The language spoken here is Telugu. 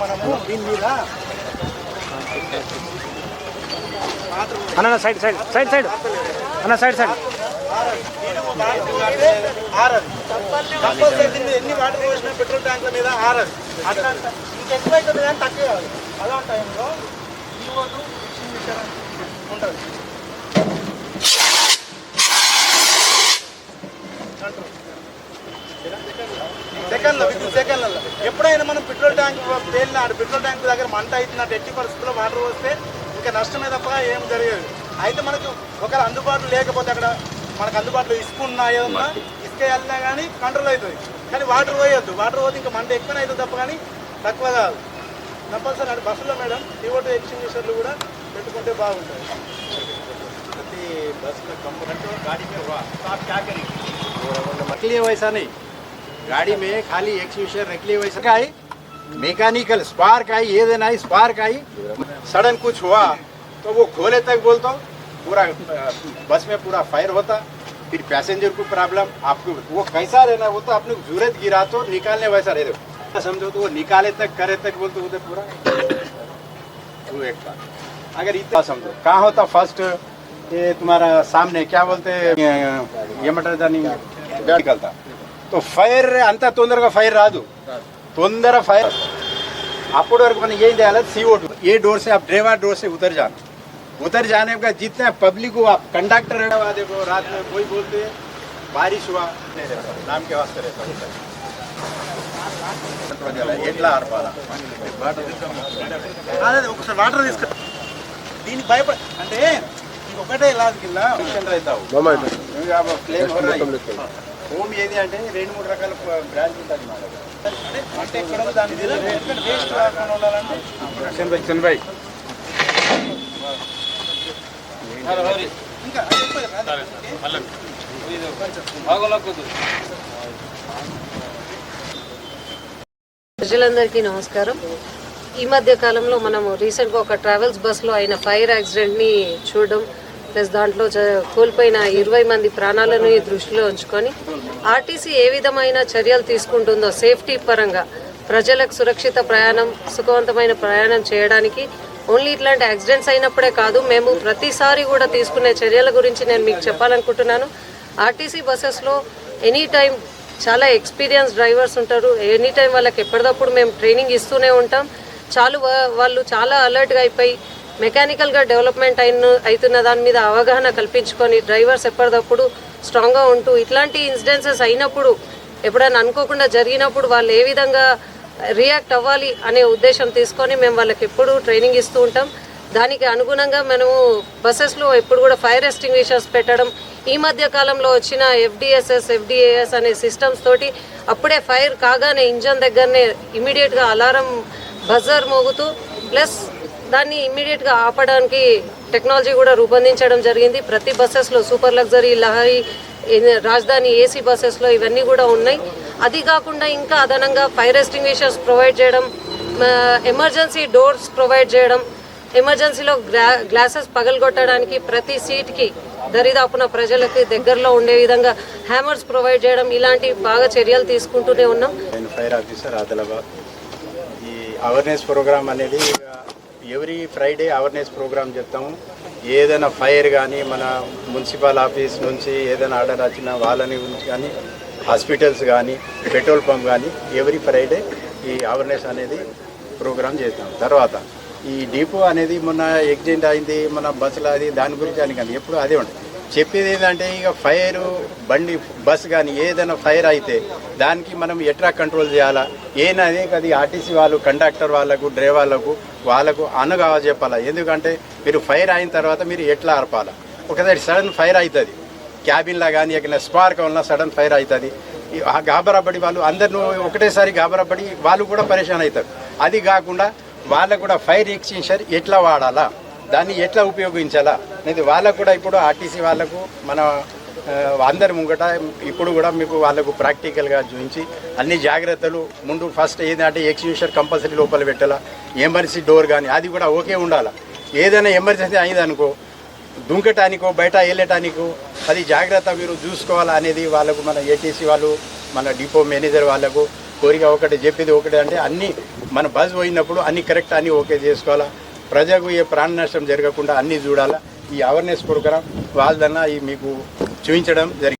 మనము దీని మీద అన్న సైడ్ సైడ్ సైడ్ సైడ్. అన్న సైడ్ సైడ్. ఎన్ని వాటర్ పోసిన పెట్రోల్ ట్యాంకుల మీద ఆరది అట్లా ఇంకెక్కువ అవుతుంది కానీ తక్కువ కాదు అలా టైంలో ఈ ఉంటుంది సెకండ్లో విత్ సెకండ్లలో ఎప్పుడైనా మనం పెట్రోల్ ట్యాంక్ పేలిన ఆడ పెట్రోల్ ట్యాంక్ దగ్గర మంట అవుతున్నట్టు ఎట్టి పరిస్థితుల్లో వాటర్ వస్తే ఇంకా నష్టమే తప్ప ఏం జరిగేది అయితే మనకు ఒకవేళ అందుబాటులో లేకపోతే అక్కడ మనకు అందుబాటులో ఇసుక ఉన్నా ఏదన్నా ఇసుక వెళ్ళినా కానీ కంట్రోల్ అవుతుంది కానీ వాటర్ పోయొద్దు వాటర్ పోతే ఇంకా మంట ఎక్కువనే అవుతుంది తప్ప కానీ తక్కువ కాదు కంపల్సరీ అంటే బస్సులో మేడం టీఓటీ ఎక్స్టింగ్విషర్లు కూడా పెట్టుకుంటే బాగుంటుంది प्रति बस में कंपोनेंट और गाड़ी में हुआ तो आप क्या करेंगे निकलिए वैसा नहीं गाड़ी में खाली एक्सक्यूशन निकलिए वैसा का है। मैकेनिकल स्पार्क आई, ये देना आई स्पार्क आई। सडन कुछ हुआ तो वो खोले तक बोलता हूँ, पूरा बस में पूरा फायर होता, फिर पैसेंजर को प्रॉब्लम आपको, वो कैसा रहना वो तो आपने ज़रूरत गिरा तो निकालने वैसा रह दो समझो तो वो निकाले तक, करे तक बोलते उधर पूरा। वो एक बात। अगर इतना समझो, कहाँ होता फ़र्स्ट ये तुम्हारा सामने क्या बोलते ये मटर दानी निकलता। तो ఫైర్ అంత తొందరగా ఫైర్ రాదు తొందర ఫైర్ అప్పటి వరకు మనం ఏం చేయాలి सीओ ये डोर से आप ड्राइवर डोर से उतर जाना उतर जाने का जितना पब्लिक को आप कंडक्टर है देखो रात में कोई बोलते हैं बारिश हुआ नहीं रहता नाम के वास्ते रहता ఎట్లా ఆర్పాలా అదే ఒకసారి వాటర్ తీసుకు దీనికి భయపడ అంటే ఇది ఒకటే లాజ్ కింద మిషన్ రైతావు క్లెయిమ్ హోమ్ ఏది అంటే రెండు మూడు రకాల బ్రాంచ్ ఉంటుంది మా దగ్గర. అంటే దాని వేస్ట్ ఉండాలంటే ఇంకా? ప్రజలందరికీ నమస్కారం. ఈ మధ్య కాలంలో మనము రీసెంట్గా ఒక ట్రావెల్స్ బస్లో అయిన ఫైర్ యాక్సిడెంట్ని చూడడం ప్లస్ దాంట్లో చ- కోల్పోయిన ఇరవై మంది ప్రాణాలను ఈ దృష్టిలో ఉంచుకొని ఆర్టీసీ ఏ విధమైన చర్యలు తీసుకుంటుందో సేఫ్టీ పరంగా ప్రజలకు సురక్షిత ప్రయాణం సుఖవంతమైన ప్రయాణం చేయడానికి ఓన్లీ ఇట్లాంటి యాక్సిడెంట్స్ అయినప్పుడే కాదు మేము ప్రతిసారి కూడా తీసుకునే చర్యల గురించి నేను మీకు చెప్పాలనుకుంటున్నాను. ఆర్టీసీ బస్సెస్లో ఎనీ టైం చాలా ఎక్స్పీరియన్స్ డ్రైవర్స్ ఉంటారు. ఎనీ టైం వాళ్ళకి ఎప్పటికప్పుడు మేము ట్రైనింగ్ ఇస్తూనే ఉంటాం. చాలు వా- వాళ్ళు చాలా అలర్ట్గా అయిపోయి మెకానికల్గా డెవలప్మెంట్ అయిన అవుతున్న దాని మీద అవగాహన కల్పించుకొని డ్రైవర్స్ ఎప్పటికప్పుడు స్ట్రాంగ్గా ఉంటూ ఇట్లాంటి ఇన్సిడెన్సెస్ అయినప్పుడు ఎప్పుడైనా అనుకోకుండా జరిగినప్పుడు వాళ్ళు ఏ విధంగా రియాక్ట్ అవ్వాలి అనే ఉద్దేశం తీసుకొని మేము వాళ్ళకి ఎప్పుడు ట్రైనింగ్ ఇస్తూ ఉంటాం. దానికి అనుగుణంగా మనము బస్సెస్లో ఎప్పుడు కూడా ఫైర్ ఎస్టింగ్విషర్స్ పెట్టడం ఈ మధ్య కాలంలో వచ్చిన ఎఫ్డిఎస్ఎస్ ఎఫ్డిఏఎస్ అనే సిస్టమ్స్ తోటి అప్పుడే ఫైర్ కాగానే ఇంజన్ దగ్గరనే ఇమీడియట్గా అలారం బజర్ మోగుతూ ప్లస్ దాన్ని ఇమ్మీడియట్గా ఆపడానికి టెక్నాలజీ కూడా రూపొందించడం జరిగింది. ప్రతి బస్సెస్లో సూపర్ లగ్జరీ లహరి రాజధాని ఏసీ బస్సెస్లో ఇవన్నీ కూడా ఉన్నాయి. అది కాకుండా ఇంకా అదనంగా ఫైర్ ఎస్టింగ్విషర్స్ ప్రొవైడ్ చేయడం ఎమర్జెన్సీ డోర్స్ ప్రొవైడ్ చేయడం ఎమర్జెన్సీలో గ్లా గ్లాసెస్ పగలగొట్టడానికి ప్రతి సీట్కి దరిదాపున ప్రజలకి దగ్గరలో ఉండే విధంగా హ్యామర్స్ ప్రొవైడ్ చేయడం ఇలాంటి బాగా చర్యలు తీసుకుంటూనే ఉన్నాం. నేను ఫైర్ ఆఫీసర్ ఆదిలాబాద్. ఈ అవేర్నెస్ ప్రోగ్రామ్ అనేది ఎవ్రీ ఫ్రైడే అవేర్నెస్ ప్రోగ్రామ్ చెప్తాము. ఏదైనా ఫైర్ కానీ మన మున్సిపల్ ఆఫీస్ నుంచి ఏదైనా ఆర్డర్ వచ్చిన వాళ్ళని గురించి కానీ హాస్పిటల్స్ కానీ పెట్రోల్ పంప్ కానీ ఎవ్రీ ఫ్రైడే ఈ అవేర్నెస్ అనేది ప్రోగ్రామ్ చేస్తాం తర్వాత ఈ డిపో అనేది మొన్న యాక్సిడెంట్ అయింది మన బస్సులో అది దాని గురించి అని కానీ ఎప్పుడు అదే ఉంటుంది. చెప్పేది ఏంటంటే ఇక ఫైర్ బండి బస్ కానీ ఏదైనా ఫైర్ అయితే దానికి మనం ఎట్లా కంట్రోల్ చేయాలా? ఏనది అది ఆర్టీసీ వాళ్ళు కండక్టర్ వాళ్ళకు డ్రైవర్లకు వాళ్ళకు అన్నగా చెప్పాలా? ఎందుకంటే మీరు ఫైర్ అయిన తర్వాత మీరు ఎట్లా ఆర్పాలా? ఒకసారి సడన్ ఫైర్ అవుతుంది క్యాబిన్లో కానీ ఎక్కడ స్పార్క్ వల్ల సడన్ ఫైర్ అవుతుంది ఆ గాబరాపడి వాళ్ళు అందరిని ఒకటేసారి గాబరాపడి వాళ్ళు కూడా పరేషాన్ అవుతారు అది కాకుండా వాళ్ళకు కూడా ఫైర్ ఎక్స్టెన్షన్ ఎట్లా వాడాలా? దాన్ని ఎట్లా ఉపయోగించాలా? అనేది వాళ్ళకు కూడా ఇప్పుడు ఆర్టీసీ వాళ్ళకు మన అందరి ముంగట ఇప్పుడు కూడా మీకు వాళ్ళకు ప్రాక్టికల్గా చూపించి అన్ని జాగ్రత్తలు ముందు ఫస్ట్ ఏంటంటే ఎక్స్క్యూషన్ కంపల్సరీ లోపల పెట్టాలా ఎమర్జెన్సీ డోర్ కానీ అది కూడా ఓకే ఉండాలి? ఏదైనా ఎమర్జెన్సీ అయిందనుకో దుంకటానికో బయట వెళ్ళటానికో అది జాగ్రత్త మీరు చూసుకోవాలా అనేది వాళ్ళకు మన ఏటీసీ వాళ్ళు మన డిపో మేనేజర్ వాళ్ళకు కోరిక ఒకటి చెప్పేది ఒకటి అంటే అన్ని మన బస్ పోయినప్పుడు అన్ని కరెక్ట్ అన్ని ఓకే చేసుకోవాలా. ప్రజకు ఏ ప్రాణ నష్టం జరగకుండా అన్నీ చూడాలా. ఈ అవేర్నెస్ ప్రోగ్రామ్ వాళ్ళదన్నా ఈ మీకు చూపించడం జరిగింది.